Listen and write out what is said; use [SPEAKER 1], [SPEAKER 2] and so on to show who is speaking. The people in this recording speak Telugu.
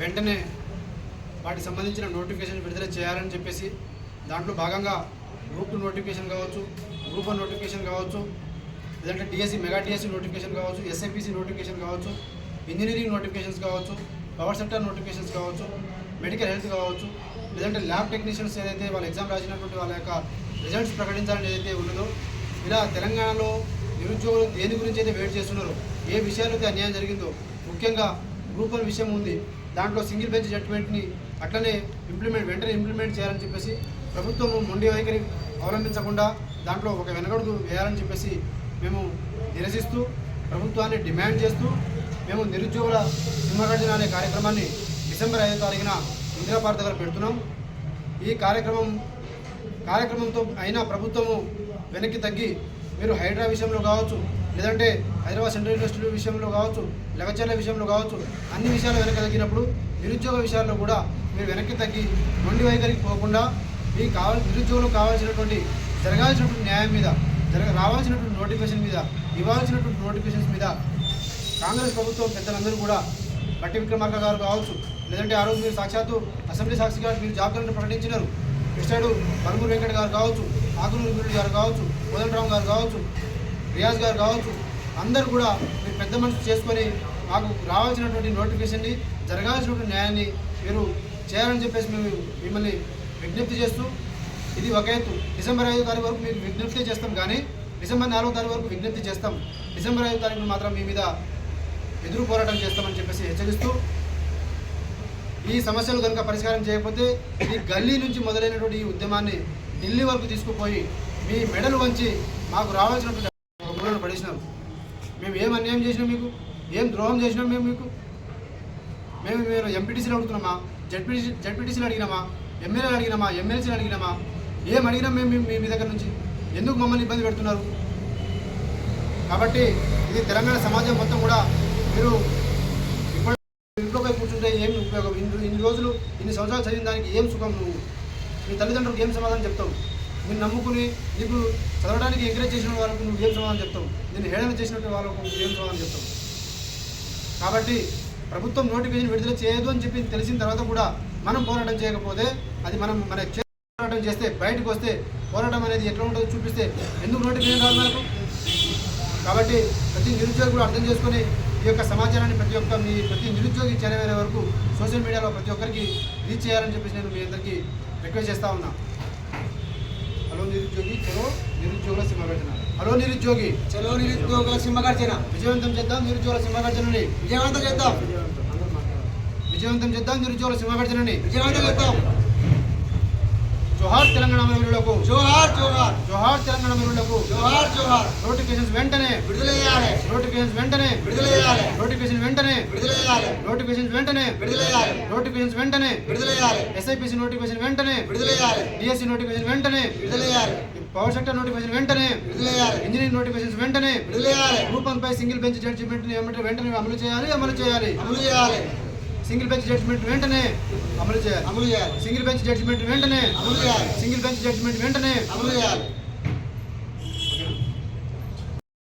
[SPEAKER 1] వెంటనే వాటికి సంబంధించిన నోటిఫికేషన్ విడుదల చేయాలని చెప్పేసి దాంట్లో భాగంగా గ్రూప్ టూ నోటిఫికేషన్ కావచ్చు గ్రూప్ వన్ నోటిఫికేషన్ కావచ్చు లేదంటే డిఎస్సి మెగా డిఎస్సి నోటిఫికేషన్ కావచ్చు ఎస్ఐపిసి నోటిఫికేషన్ కావచ్చు ఇంజనీరింగ్ నోటిఫికేషన్స్ కావచ్చు పవర్ సెక్టర్ నోటిఫికేషన్స్ కావచ్చు మెడికల్ హెల్త్ కావచ్చు లేదంటే ల్యాబ్ టెక్నీషియన్స్ ఏదైతే వాళ్ళ ఎగ్జామ్ రాసినటువంటి వాళ్ళ యొక్క రిజల్ట్స్ ప్రకటించాలని ఏదైతే ఉన్నదో ఇలా తెలంగాణలో నిరుద్యోగులు దేని గురించి అయితే వెయిట్ చేస్తున్నారో ఏ విషయాలైతే అన్యాయం జరిగిందో ముఖ్యంగా గ్రూప్ వన్ విషయం ఉంది. దాంట్లో సింగిల్ బెంచ్ జడ్జిమెంట్ని అట్లనే ఇంప్లిమెంట్ వెంటనే ఇంప్లిమెంట్ చేయాలని చెప్పేసి ప్రభుత్వం మొండి వైఖరి అవలంబించకుండా దాంట్లో ఒక వెనకడుగు వేయాలని చెప్పేసి మేము నిరసిస్తూ ప్రభుత్వాన్ని డిమాండ్ చేస్తూ మేము నిరుద్యోగుల సింహగర్జన అనే కార్యక్రమాన్ని డిసెంబర్ ఐదో తారీఖున ఇందిరా పార్క్ దగ్గర పెడుతున్నాం. ఈ కార్యక్రమం కార్యక్రమంతో అయినా ప్రభుత్వము వెనక్కి తగ్గి మీరు హైడ్రా విషయంలో కావచ్చు లేదంటే హైదరాబాద్ సెంట్రల్ యూనివర్సిటీ విషయంలో కావచ్చు లగచర్ల విషయంలో కావచ్చు అన్ని విషయాలు వెనక్కి తగ్గినప్పుడు నిరుద్యోగ విషయాల్లో కూడా మీరు వెనక్కి తగ్గి మొండి వైఖరికి పోకుండా మీకు కావాలి నిరుద్యోగులు కావాల్సినటువంటి జరగాల్సినటువంటి న్యాయం మీద జరగ రావాల్సినటువంటి నోటిఫికేషన్ మీద ఇవ్వాల్సినటువంటి నోటిఫికేషన్స్ మీద కాంగ్రెస్ ప్రభుత్వం పెద్దలందరూ కూడా బట్టి విక్రమార్క గారు కావచ్చు లేదంటే ఆ రోజు మీరు సాక్షాత్తు అసెంబ్లీ సాక్షిగా మీరు జాబ్ ప్రకటించినారు. ఇటు పలుమూరు వెంకట గారు కావచ్చు ఆకునూరు గారు కావచ్చు కోదండరావు గారు కావచ్చు రియాజ్ గారు కావచ్చు అందరూ కూడా మీరు పెద్ద మనసు చేసుకొని మాకు రావాల్సినటువంటి నోటిఫికేషన్ని జరగాల్సినటువంటి న్యాయాన్ని మీరు చేయాలని చెప్పేసి మేము మిమ్మల్ని విజ్ఞప్తి చేస్తూ ఇది ఒక ఎత్తు. డిసెంబర్ ఐదో తారీఖు వరకు మీకు విజ్ఞప్తి చేస్తాం కానీ డిసెంబర్ నాలుగో తారీఖు వరకు విజ్ఞప్తి చేస్తాం. డిసెంబర్ ఐదో తారీఖున మాత్రం మీ మీద ఎదురు పోరాటం చేస్తామని చెప్పేసి హెచ్చరిస్తూ ఈ సమస్యలు కనుక పరిష్కారం చేయకపోతే ఈ గల్లీ నుంచి మొదలైనటువంటి ఈ ఉద్యమాన్ని ఢిల్లీ వరకు తీసుకుపోయి మీ మెడలు వంచి మాకు రావాల్సినటువంటి ఒక మూలను పడేసినారు. మేము ఏం అన్యాయం చేసినాం మీకు? ఏం ద్రోహం చేసినాం మేము మీకు? మేము మేము ఎంపీటీసీలు అడుగుతున్నామా? జడ్పీటీసీ జడ్పీటీసీలు అడిగినామా? ఎమ్మెల్యేలు అడిగినామా? ఎమ్మెల్సీలు అడిగినామా? ఏం అడిగినాం మేము మీ- మీ దగ్గర నుంచి? ఎందుకు మమ్మల్ని ఇబ్బంది పెడుతున్నారు? కాబట్టి ఇది తెలంగాణ సమాజం మొత్తం కూడా మీరు ఇప్పుడు ఇంట్లో కూర్చుంటే ఏం ఉపయోగం? ఇన్ని ఇన్ని రోజులు ఇన్ని సంవత్సరాలు చదివిన దానికి ఏం సుఖం నువ్వు? మీ తల్లిదండ్రులకు ఏం సమాధానం చెప్తావు? మీరు నమ్ముకుని నీకు చదవడానికి ఎంకరేజ్ చేసిన వాళ్ళకు నువ్వు ఏం సమాధానం చెప్తావు? నేను హేళన చేసినట్టు వాళ్ళకు ఏం సమాధానం చెప్తావు? కాబట్టి ప్రభుత్వం నోటిఫికేషన్ విడుదల చేయదు అని చెప్పి తెలిసిన తర్వాత కూడా మనం పోరాటం చేయకపోతే అది మనం మన చే- పోరాటం చేస్తే బయటకు వస్తే పోరాటం అనేది ఎట్లా ఉంటుందో చూపిస్తే ఎందుకు నోటిఫికేషన్ రాదు మనకు? కాబట్టి ప్రతి నిరుద్యోగి కూడా అర్థం చేసుకొని ఈ యొక్క సమాచారాన్ని ప్రతి ఒక్క మీ ప్రతి నిరుద్యోగి చేరవేరే వరకు సోషల్ మీడియాలో ప్రతి ఒక్కరికి రీచ్ చేయాలని చెప్పేసి నేను మీ అందరికీ రిక్వెస్ట్ చేస్తా ఉన్నా. హలో నిరుద్యోగి చలో నిరుద్యోగుల సింహగర్జన. హలో నిరుద్యోగి.
[SPEAKER 2] చలో నిరుద్యోగుల సింహగర్జన.
[SPEAKER 1] విజయవంతం చేద్దాం నిరుద్యోగుల సింహగర్జనని
[SPEAKER 2] విజయవంతం చేద్దాం.
[SPEAKER 1] విజయవంతం చేద్దాం నిరుద్యోగుల సింహగర్జనని
[SPEAKER 2] విజయవంతం చేద్దాం.
[SPEAKER 1] జోహార్ తెలంగాణ మహిళలకు
[SPEAKER 2] జోహార్ జోహార్
[SPEAKER 1] జోహార్ తెలంగాణ మహిళలకు
[SPEAKER 2] జోహార్ జోహార్.
[SPEAKER 1] నోటిఫికేషన్స్ వెంటనే
[SPEAKER 2] విడుదల చేయాలి
[SPEAKER 1] నోటిఫికేషన్స్ వెంటనే
[SPEAKER 2] విడుదల చేయాలి
[SPEAKER 1] నోటిఫికేషన్ వెంటనే
[SPEAKER 2] విడుదల చేయాలి
[SPEAKER 1] నోటిఫికేషన్స్ వెంటనే
[SPEAKER 2] విడుదల చేయాలి
[SPEAKER 1] నోటిఫికేషన్స్ వెంటనే
[SPEAKER 2] విడుదల చేయాలి
[SPEAKER 1] ఎస్ఐపిసి నోటిఫికేషన్ వెంటనే
[SPEAKER 2] విడుదల చేయాలి
[SPEAKER 1] డిఎస్సి నోటిఫికేషన్ వెంటనే
[SPEAKER 2] విడుదల చేయాలి
[SPEAKER 1] పవర్ సెక్టర్ నోటిఫికేషన్ వెంటనే ఇంజనీరింగ్ నోటిఫికేషన్స్ వెంటనే
[SPEAKER 2] విడుదల చేయాలి
[SPEAKER 1] గ్రూప్ వన్ పై సింగిల్ బెంచ్ జడ్జిమెంట్ వెంటనే అమలు చేయాలి అమలు చేయాలి.
[SPEAKER 2] అమలు చేయాలి.
[SPEAKER 1] సింగిల్ బెంచ్ జడ్జిమెంట్ వెంటనే అమలు చేయాలి.
[SPEAKER 2] అమలు చేయాలి.
[SPEAKER 1] సింగిల్ బెంచ్ జడ్జిమెంట్ వెంటనే
[SPEAKER 2] అమలు చేయాలి.
[SPEAKER 1] సింగిల్ బెంచ్ జడ్జిమెంట్ వెంటనే
[SPEAKER 2] అమలు చేయాలి.